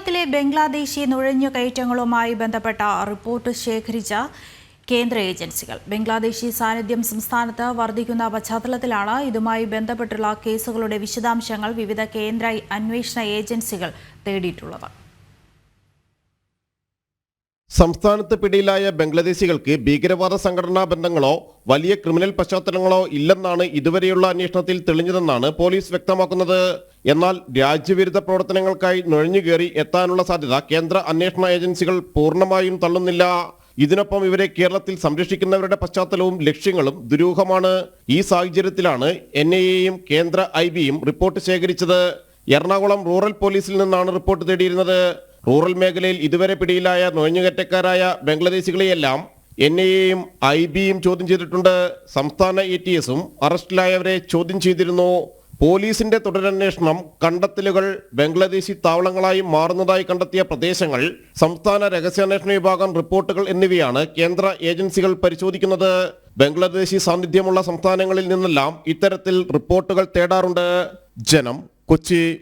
കേരളത്തിലെ ബംഗ്ലാദേശി നുഴഞ്ഞുകയറ്റങ്ങളുമായി ബന്ധപ്പെട്ട റിപ്പോർട്ട് ശേഖരിച്ച കേന്ദ്ര ഏജൻസികൾ. ബംഗ്ലാദേശി സാന്നിധ്യം സംസ്ഥാനത്ത് വർദ്ധിക്കുന്ന പശ്ചാത്തലത്തിലാണ് ഇതുമായി ബന്ധപ്പെട്ടുള്ള കേസുകളുടെ വിശദാംശങ്ങൾ വിവിധ കേന്ദ്ര അന്വേഷണ ഏജൻസികൾ തേടിയിട്ടുള്ളത്. സംസ്ഥാനത്ത് പിടിയിലായ ബംഗ്ലാദേശികൾക്ക് ഭീകരവാദ സംഘടനാ ബന്ധങ്ങളോ വലിയ ക്രിമിനൽ പശ്ചാത്തലങ്ങളോ ഇല്ലെന്നാണ് ഇതുവരെയുള്ള അന്വേഷണത്തിൽ തെളിഞ്ഞതെന്നാണ് പോലീസ് വ്യക്തമാക്കുന്നത്. എന്നാൽ രാജ്യവിരുദ്ധ പ്രവർത്തനങ്ങൾക്കായി നുഴഞ്ഞുകയറി എത്താനുള്ള സാധ്യത കേന്ദ്ര അന്വേഷണ ഏജൻസികൾ പൂർണമായും തള്ളുന്നില്ല. ഇതിനൊപ്പം ഇവരെ കേരളത്തിൽ സംരക്ഷിക്കുന്നവരുടെ പശ്ചാത്തലവും ലക്ഷ്യങ്ങളും ദുരൂഹമാണ്. ഈ സാഹചര്യത്തിലാണ് എൻ കേന്ദ്ര ഐ ബിയും റിപ്പോർട്ട് ശേഖരിച്ചത്. എറണാകുളം റൂറൽ പോലീസിൽ നിന്നാണ് റിപ്പോർട്ട് തേടിയിരുന്നത്. റൂറൽ മേഖലയിൽ ഇതുവരെ പിടിയിലായ നുഴഞ്ഞുകയറ്റക്കാരായ ബംഗ്ലാദേശികളെയെല്ലാം എൻ ഐ എയും ഐ ബിയും ചോദ്യം ചെയ്തിട്ടുണ്ട്. സംസ്ഥാന എ ടി എസും അറസ്റ്റിലായവരെ ചോദ്യം ചെയ്തിരുന്നു. പോലീസിന്റെ തുടരന്വേഷണം കണ്ടെത്തലുകൾ ബംഗ്ലാദേശി താവളങ്ങളായി മാറുന്നതായി കണ്ടെത്തിയ പ്രദേശങ്ങൾ സംസ്ഥാന രഹസ്യാന്വേഷണ വിഭാഗം റിപ്പോർട്ടുകൾ എന്നിവയാണ് കേന്ദ്ര ഏജൻസികൾ പരിശോധിക്കുന്നത്. ബംഗ്ലാദേശി സാന്നിധ്യമുള്ള സംസ്ഥാനങ്ങളിൽ നിന്നെല്ലാം ഇത്തരത്തിൽ റിപ്പോർട്ടുകൾ തേടാറുണ്ട്. ജനം കൊച്ചി.